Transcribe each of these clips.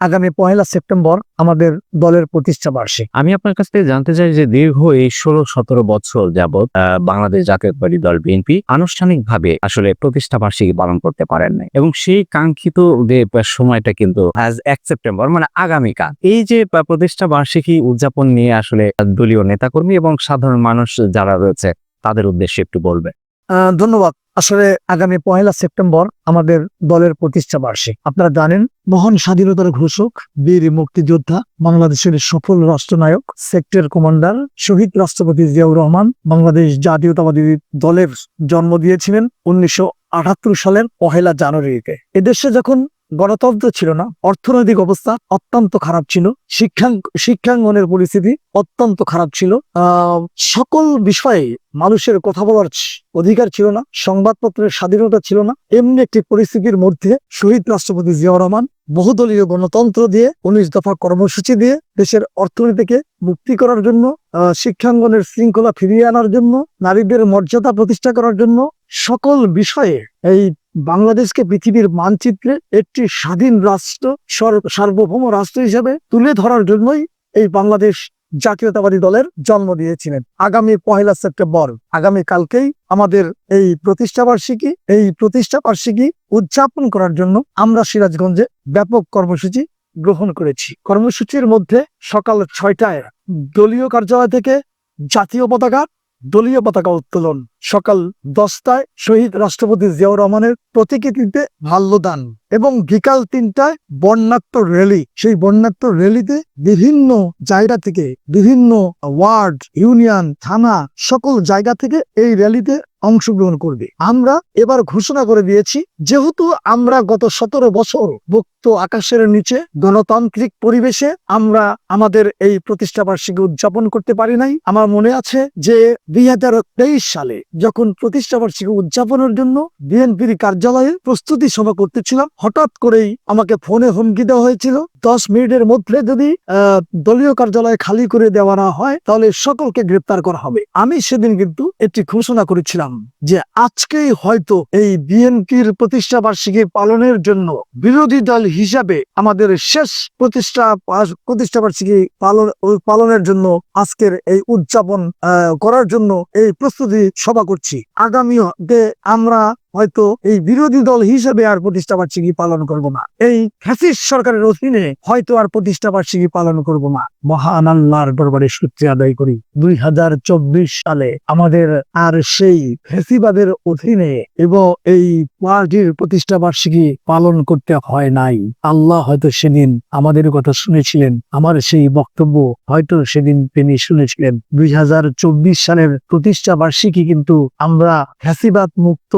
আগামী পহেলা সেপ্টেম্বর আমাদের দলের প্রতিষ্ঠা বার্ষিক। আমি আপনার কাছ থেকে জানতে চাই যে দীর্ঘ এই ষোলো সতেরো বছর যাবৎ বাংলাদেশ জাতীয়তাবাদী দল বিএনপি আনুষ্ঠানিকভাবে আসলে প্রতিষ্ঠা বার্ষিকী পালন করতে পারেন নাই এবং সেই কাঙ্ক্ষিত সময়টা কিন্তু এক সেপ্টেম্বর মানে আগামীকাল এই যে প্রতিষ্ঠা বার্ষিকী উদযাপন নিয়ে আসলে দলীয় নেতাকর্মী এবং সাধারণ মানুষ যারা রয়েছে, তাদের উদ্দেশ্যে একটু বলবে ধন্যবাদ। আসলে আগামী পহেলা সেপ্টেম্বর আমাদের দলের প্রতিষ্ঠা বার্ষিক। আপনারা জানেন, মহান স্বাধীনতার ঘোষক, বীর মুক্তিযোদ্ধা, বাংলাদেশের সফল রাষ্ট্রনায়ক, সেক্টর কমান্ডার, শহীদ রাষ্ট্রপতি জিয়াউর রহমান বাংলাদেশ জাতীয়তাবাদী দলের জন্ম দিয়েছিলেন উনিশশো আটাত্তর সালের পহেলা জানুয়ারিতে। এদেশে যখন গণতন্ত্র ছিল না, অর্থনৈতিক অবস্থা অত্যন্ত খারাপ ছিল শিক্ষাঙ্গ শিক্ষাঙ্গনের পরিস্থিতি অত্যন্ত খারাপ ছিল। সকল বিষয়ে মানুষের কথা বলার অধিকার ছিল না, সংবাদপত্রের স্বাধীনতা ছিল না। এমনি একটি পরিস্থিতির মধ্যে শহীদ রাষ্ট্রপতি জিয়াউর রহমান বহুদলীয় গণতন্ত্র দিয়ে উনিশ দফা কর্মসূচি দিয়ে দেশের অর্থনীতিকে মুক্তি করার জন্য শিক্ষাঙ্গনের শৃঙ্খলা ফিরিয়ে আনার জন্য, নারীদের মর্যাদা প্রতিষ্ঠা করার জন্য সকল বিষয়ে এই বাংলাদেশকে পৃথিবীর মানচিত্রে একটি স্বাধীন রাষ্ট্র, সর- সার্বভৌম রাষ্ট্র হিসেবে তুলে ধরার জন্যই এই বাংলাদেশ জাতীয়তাবাদী দলের জন্ম দিয়েছিলেন। আগামী পহেলা সেপ্টেম্বর, আগামী কালকেই আমাদের এই প্রতিষ্ঠা বার্ষিকী, এই প্রতিষ্ঠা বার্ষিকী উদযাপন করার জন্য আমরা সিরাজগঞ্জে ব্যাপক কর্মসূচি গ্রহণ করেছি। কর্মসূচির মধ্যে সকাল ছয়টায় দলীয় কার্যালয় থেকে জাতীয় পতাকা দলীয় পতাকা উত্তোলন। সকাল দশটায় শহীদ রাষ্ট্রপতি জিয়াউর রহমানের প্রতিকৃতিতে ভাল্যদান এবং বিকাল তিনটায় বর্ণাঢ্য র্যালি। সেই বর্ণাঢ্য র্যালিতে বিভিন্ন জায়গা থেকে বিভিন্ন ওয়ার্ড, ইউনিয়ন, থানা সকল জায়গা থেকে এই র্যালিতে অংশগ্রহণ করবে। আমরা এবার ঘোষণা করে দিয়েছি, যেহেতু আমরা গত সতেরো বছর মুক্ত আকাশের নিচে গণতান্ত্রিক পরিবেশে আমরা আমাদের এই প্রতিষ্ঠা বার্ষিকী উদযাপন করতে পারি নাই। আমার মনে আছে যে দুই হাজার তেইশ সালে যখন প্রতিষ্ঠা বার্ষিকী উদযাপনের জন্য বিএনপির কার্যালয়ে প্রস্তুতি সভা করতেছিলাম, হঠাৎ করেই আমাকে ফোনে হুমকি দেওয়া হয়েছিল, দশ মিনিটের মধ্যে যদি দলীয় কার্যালয় খালি করে দেওয়া না হয়, তাহলে সকলকে গ্রেপ্তার করা হবে। আমি সেদিন কিন্তু একটি ঘোষণা করেছিলাম যে আজকেই হয়তো এই বিএনপির প্রতিষ্ঠা বার্ষিকী পালনের জন্য বিরোধী দল হিসাবে আমাদের শেষ প্রতিষ্ঠা প্রতিষ্ঠা বার্ষিকী পালন পালনের জন্য আজকের এই উদযাপন করার জন্য এই প্রস্তুতি সভা করছি। আগামী আমরা হয়তো এই বিরোধী দল হিসেবে আর প্রতিষ্ঠা বার্ষিকী পালন করব না। এই ফ্যাসিস্ট সরকারের অধীনে হয়তো আর প্রতিষ্ঠা বার্ষিকী পালন করব না। মহান আল্লাহর দরবারে সূত্রে আদায় করি। দুই হাজার চব্বিশ সালে আমাদের আর সেই ফেসিবাদের অধীনে এবং এই পার্টির প্রতিষ্ঠা বার্ষিকী পালন করতে হয় নাই। আল্লাহ হয়তো সেদিন আমাদের কথা শুনেছিলেন, আমার সেই বক্তব্য হয়তো সেদিন তিনি শুনেছিলেন। দুই হাজার চব্বিশ সালের প্রতিষ্ঠা বার্ষিকী কিন্তু আমরা ফ্যাসিবাদ মুক্ত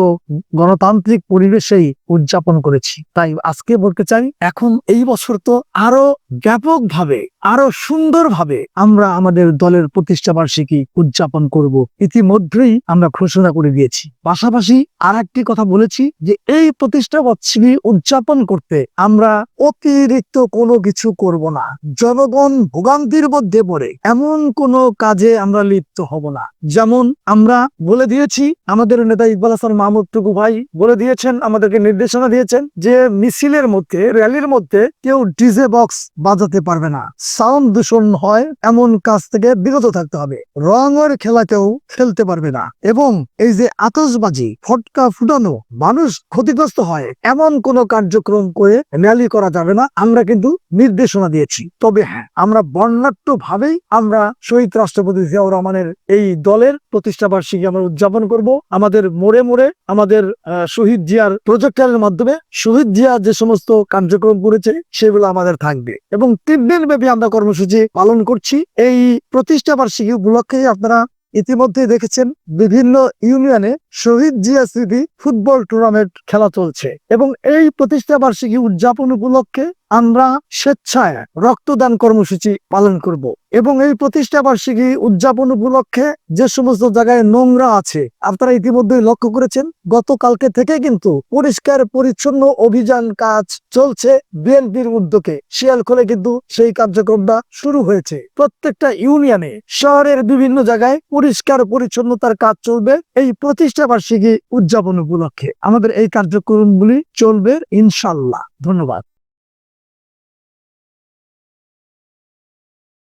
গণতান্ত্রিক পরিবেশেই উদযাপন করেছি। তাই আজকে বলতে চাই, এখন এই বছর তো আরও ব্যাপকভাবে, আরও সুন্দরভাবে আমরা আমাদের দলের প্রতিষ্ঠা বার্ষিকী উদযাপন করব। ইতিমধ্যেই আমরা ঘোষণা করে দিয়েছি। পাশাপাশি আর একটি কথা বলেছি যে, এই প্রতিষ্ঠা বার্ষিকী উদযাপন করতে আমরা অতিরিক্ত কোনো কিছু করব না। জনগণ ভোগান্তির মধ্যে পড়ে, এমন কোনো কাজে আমরা লিপ্ত হব না। যেমন আমরা বলে দিয়েছি, আমাদের নেতা ইকবাল হাসান মাহমুদ টুকু ভাই বলে দিয়েছেন, আমাদেরকে নির্দেশনা দিয়েছেন যে মিছিলের মধ্যে র্যালির মধ্যে কেউ ডিজে বক্স বাজাতে পারবে না। সাউন্ড দূষণ হয়, এমন কাজ থেকে বিরত থাকতে হবে। রঙের খেলা কেউ খেলতে পারবে না। এবং এই যে আতশবাজি, ফটকা ফুটানো, মানুষ ক্ষতিগ্রস্ত হয়, এমন কোন কার্যক্রম করে র্যালি করা যাবে না, আমরা কিন্তু নির্দেশনা দিয়েছি। তবে হ্যাঁ আমরা বর্ণাঢ্য ভাবেই আমরা শহীদ রাষ্ট্রপতি জিয়াউর রহমানের এই দলের প্রতিষ্ঠা বার্ষিকী আমরা উদযাপন করব। আমাদের মোড়ে মোড়ে আমাদের শহীদ জিয়ার প্রজেক্টারের মাধ্যমে শহীদ জিয়া যে সমস্ত কার্যক্রম করেছে, সেগুলো আমাদের থাকবে। এবং তিন দিন ব্যাপী আমরা কর্মসূচি পালন করছি। এই প্রতিষ্ঠা বার্ষিকী উপলক্ষে আপনারা ইতিমধ্যে দেখেছেন, বিভিন্ন ইউনিয়নে শহীদ জিয়া স্মৃতি ফুটবল টুর্নামেন্ট খেলা চলছে। এবং এই প্রতিষ্ঠা বার্ষিকী উদযাপন উপলক্ষে আমরা স্বেচ্ছায় রক্তদান কর্মসূচি পালন করব এবং এই প্রতিষ্ঠা বার্ষিকী উদযাপন উপলক্ষে যে সমস্ত জায়গায় নোংরা আছে, আপনারা ইতিমধ্যে লক্ষ্য করেছেন, গতকালকে থেকে কিন্তু পরিষ্কার পরিচ্ছন্ন অভিযান কাজ চলছে বিএনপির উদ্যোগে। শিয়ালখোলে কিন্তু সেই কার্যক্রমটা শুরু হয়েছে। প্রত্যেকটা ইউনিয়নে, শহরের বিভিন্ন জায়গায় পরিষ্কার পরিচ্ছন্নতার কাজ চলবে এই প্রতিষ্ঠা বার্ষিকী উদযাপন উপলক্ষে। আমাদের এই কার্যক্রমগুলি চলবে ইনশাল্লাহ ধন্যবাদ।